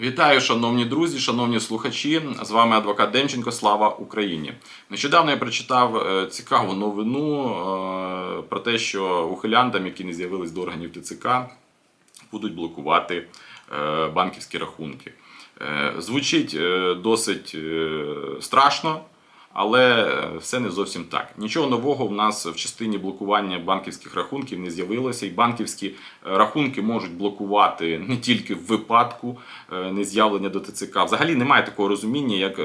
Вітаю, шановні друзі, шановні слухачі. З вами адвокат Демченко. Слава Україні! Нещодавно я прочитав е, цікаву новину е, про те, що ухилянтам, які не з'явились до органів ТЦК, будуть блокувати е, банківські рахунки. Звучить досить страшно. Але е, все не зовсім так. Нічого нового в нас в частині блокування банківських рахунків не з'явилося, і банківські е, рахунки можуть блокувати не тільки в випадку е, нез'явлення до ТЦК. Взагалі немає такого розуміння, як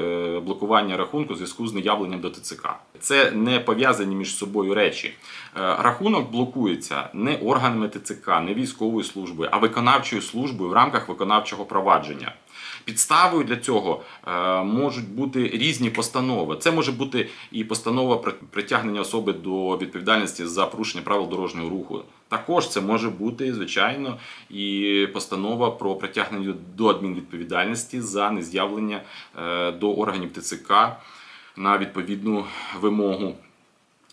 блокування рахунку в зв'язку з неявленням до ТЦК. Це не пов'язані між собою речі. Рахунок блокується не органами ТЦК, не військовою службою, а виконавчою службою в рамках виконавчого провадження. Підставою для цього е, можуть бути різні постанови. Це може бути і постанова притягнення особи до відповідальності за порушення правил дорожнього руху. Також це може бути, звичайно, і постанова про притягнення до адмінвідповідальності за нез'явлення е, до органів ТЦК на відповідну вимогу.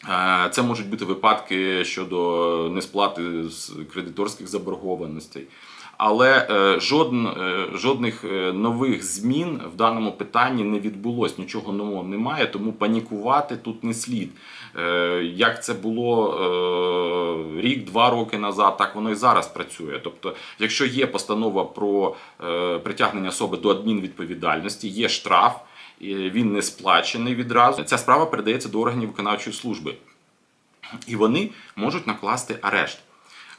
Е, Це можуть бути випадки щодо несплати з кредиторських заборгованостей. Але е, жодн, е, жодних нових змін в даному питанні не відбулось, нічого нового немає, тому панікувати тут не слід. Як це було рік-два роки назад, так воно і зараз працює. Тобто, якщо є постанова про притягнення особи до адмінвідповідальності, є штраф, він не сплачений відразу. Ця справа передається до органів виконавчої служби, і вони можуть накласти арешт.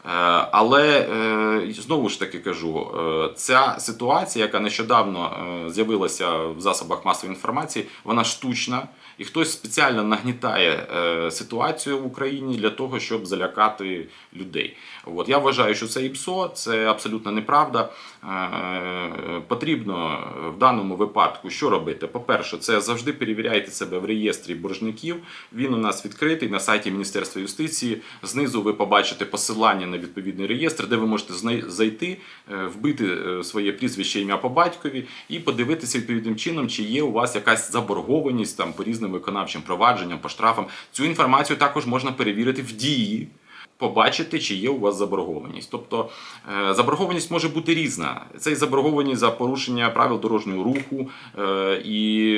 Е, Але е, знову ж таки кажу, е, ця ситуація, яка нещодавно з'явилася в засобах масової інформації, вона штучна, і хтось спеціально нагнітає ситуацію в Україні для того, щоб залякати людей. От я вважаю, що це ІПСО, це абсолютно неправда. Потрібно в даному випадку що робити? По-перше, це завжди перевіряйте себе в реєстрі боржників. Він у нас відкритий на сайті Міністерства юстиції. Знизу ви побачите посилання на відповідний реєстр, де ви можете зайти, е, вбити е, своє прізвище ім'я по батькові і подивитися відповідним чином, чи є у вас якась заборгованість там по різним виконавчим провадженням, по штрафам. Цю інформацію також можна перевірити в дії. Побачити, чи є у вас заборгованість. Тобто е, заборгованість може бути різна. Це і заборгованість за порушення правил дорожнього руху, е, і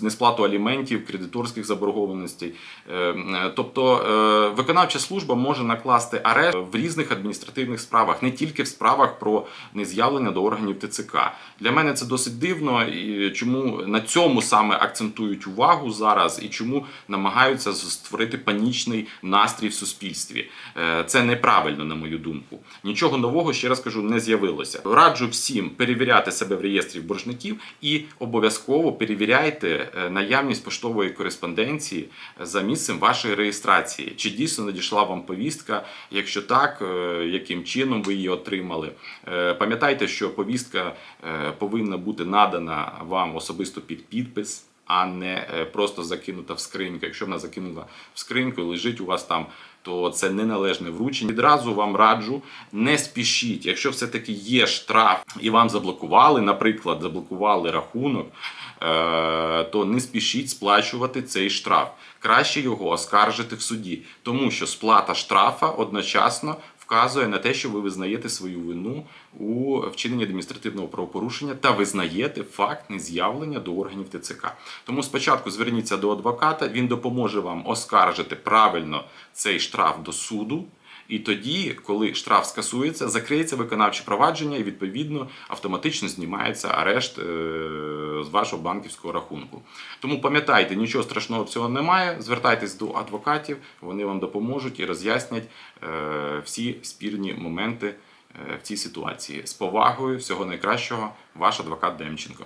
несплату аліментів, кредиторських заборгованостей. Е, Тобто виконавча служба може накласти арешт в різних адміністративних справах, не тільки в справах про нез'явлення до органів ТЦК. Для мене це досить дивно, і чому на цьому саме акцентують увагу зараз, і чому намагаються створити панічний настрій в суспільстві. Е, Це неправильно, на мою думку. Нічого нового, ще раз кажу, не з'явилося. Раджу всім перевіряти себе в реєстрі боржників і обов'язково перевіряйте е, наявність поштової кореспонденції за місцем вашої реєстрації. Чи дійсно надійшла вам повістка? Якщо так, е, яким чином ви її отримали? Пам'ятайте, що повістка повинна бути надана вам особисто під підпис. А не е, просто закинута в скриньку. Якщо вона закинула в скриньку і лежить у вас там, то це неналежне вручення. Відразу вам раджу, не спішіть. Якщо все-таки є штраф і вам заблокували, наприклад, заблокували рахунок, е, то не спішіть сплачувати цей штраф. Краще його оскаржити в суді, тому що сплата штрафа одночасно вказує на те, що ви визнаєте свою вину у вчиненні адміністративного правопорушення та визнаєте факт нез'явлення до органів ТЦК. Тому спочатку зверніться до адвоката, він допоможе вам оскаржити правильно цей штраф до суду. І тоді, коли штраф скасується, закриється виконавче провадження і відповідно автоматично знімається арешт е, з вашого банківського рахунку. Тому пам'ятайте, нічого страшного цього немає. Звертайтесь до адвокатів, вони вам допоможуть і роз'яснять е, всі спірні моменти е, в цій ситуації. З повагою, всього найкращого, ваш адвокат Демченко.